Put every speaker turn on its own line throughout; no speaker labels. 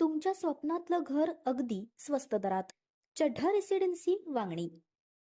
तुमच्या स्वप्नातलं घर अगदी स्वस्त दरात. चढ्ढा रेसिडेन्सी वांगणी.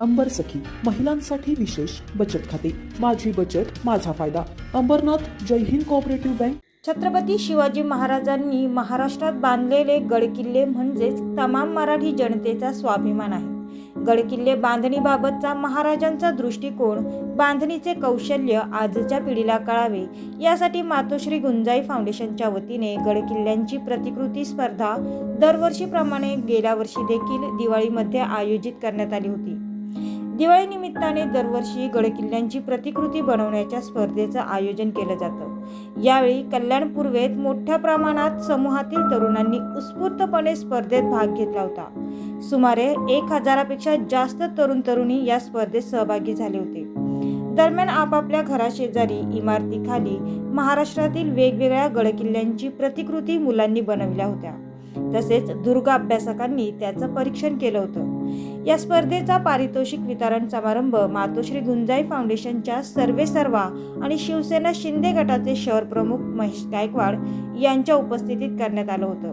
अंबर सखी महिलांसाठी विशेष बचत खाते. माझी बचत माझा फायदा. अंबरनाथ जय हिंद कोऑपरेटिव्ह बँक
छत्रपती शिवाजी महाराजांनी महाराष्ट्रात बांधलेले गडकिल्ले म्हणजेच तमाम मराठी जनतेचा स्वाभिमान आहे. गडकिल्ले बांधणीबाबतचा महाराजांचा दृष्टिकोन बांधणीचे कौशल्य आजच्या पिढीला कळावे. यासाठी मातोश्री गुंजाई फाउंडेशनच्या वतीने गडकिल्ल्यांची प्रतिकृती स्पर्धा दरवर्षीप्रमाणे गेल्या वर्षी देखील दिवाळीमध्ये आयोजित करण्यात आली होती. दिवाळीनिमित्ताने दरवर्षी गडकिल्ल्यांची प्रतिकृती बनवण्याच्या स्पर्धेचं आयोजन केलं जातं. यावेळी कल्याण पूर्वेत मोठ्या प्रमाणात समूहातील तरुणांनी उत्स्फूर्तपणे स्पर्धेत भाग घेतला होता. सुमारे एक हजारापेक्षा जास्त तरुण तरुणी या स्पर्धेत सहभागी झाले होते. दरम्यान आपापल्या घराशेजारी इमारतीखाली महाराष्ट्रातील वेगवेगळ्या गडकिल्ल्यांची प्रतिकृती मुलांनी बनवल्या होत्या. तसेच दुर्ग अभ्यासकांनी त्याचं परीक्षण केलं होतं. या स्पर्धेचा पारितोषिक वितरण समारंभ मातोश्री गुंजाई फाउंडेशनच्या सर्वे सर्वा आणि शिवसेना शिंदे गटाचे शहर प्रमुख महेश गायकवाड यांच्या उपस्थितीत करण्यात आलं होतं.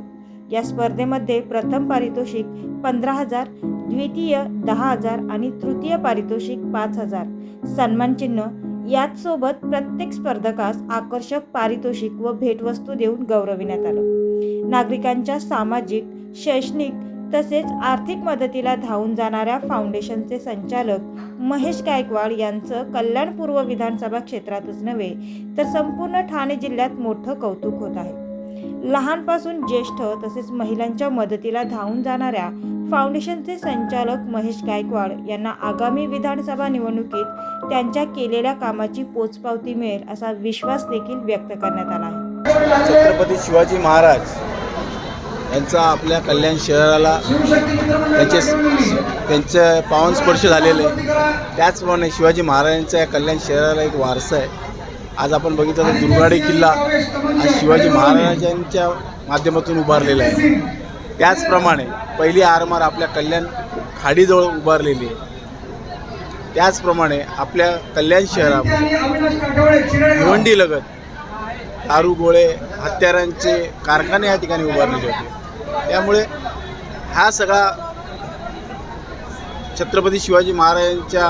या स्पर्धेमध्ये प्रथम पारितोषिक पंधरा हजार द्वितीय दहा हजार आणि तृतीय पारितोषिक पाच हजार. सन्मानचिन्ह याचसोबत प्रत्येक स्पर्धकास आकर्षक पारितोषिक व भेटवस्तू देऊन गौरविण्यात आलं. नागरिकांच्या सामाजिक शैक्षणिक तसेच आर्थिक मदतीला धावून जाणाऱ्या फाउंडेशनचे संचालक महेश गायकवाड यांचं कल्याण पूर्व विधानसभा क्षेत्रातच नव्हे तर संपूर्ण ठाणे जिल्ह्यात मोठं कौतुक होत आहे. लहानपासून ज्येष्ठ तसेच महिलांच्या मदतीला धावून जाणाऱ्या फाउंडेशनचे संचालक महेश गायकवाड यांना आगामी विधानसभा निवडणुकीत त्यांच्या केलेल्या कामाची पोचपावती मिळेल असा विश्वास देखील व्यक्त करण्यात आला आहे.
छत्रपती शिवाजी महाराज यांचा आपल्या कल्याण शहराला त्यांचे त्यांचं पावनस्पर्श झालेलं आहे. त्याचप्रमाणे शिवाजी महाराजांचा या कल्याण शहराला एक वारसा आहे. आज आपण बघितलं तर दुर्गाडी किल्ला हा शिवाजी महाराजांच्या माध्यमातून उभारलेला आहे. त्याचप्रमाणे पहिली आरमार आपल्या कल्याण खाडीजवळ उभारलेली आहे. त्याचप्रमाणे आपल्या कल्याण शहरामध्ये भिवंडी लगत दारू गोळे हत्यारांचे कारखाने या ठिकाणी उभारलेले होते त्यामुळे हा सगळा छत्रपती शिवाजी महाराजांच्या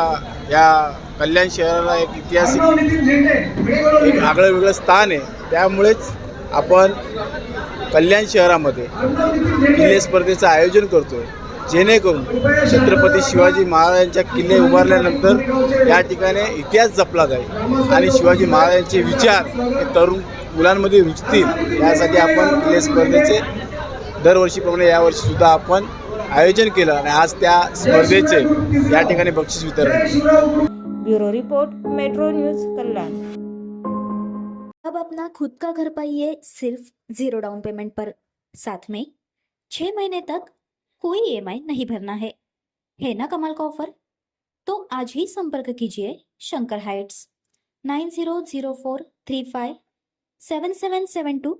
या कल्याण शहराला एक ऐतिहासिक एक आगळं वेगळं स्थान आहे. त्यामुळेच आपण कल्याण शहरामध्ये किल्ले स्पर्धेचं आयोजन करतोय. जेणेकरून छत्रपती शिवाजी महाराजांच्या किल्ले उभारल्यानंतर या ठिकाणी इतिहास जपला जाईल आणि शिवाजी महाराजांचे विचार हे तरुण मुलांमध्ये रुजतील. यासाठी आपण किल्ले स्पर्धेचे दरवर्षीप्रमाणे यावर्षी सुद्धा आपण आयोजन केलं आणि आज त्या स्पर्धेचे या ठिकाणी बक्षीस वितरण.
Bureau report metro news Kalyan.
अब अपना खुद का घर पाइए सिर्फ जीरो डाउन पेमेंट पर। साथ में छह महीने तक कोई ईएमआई नहीं भरना है। है ना कमाल का ऑफर तो आज ही संपर्क कीजिए Shankar heights. Nine zero zero four three five seven seven seven two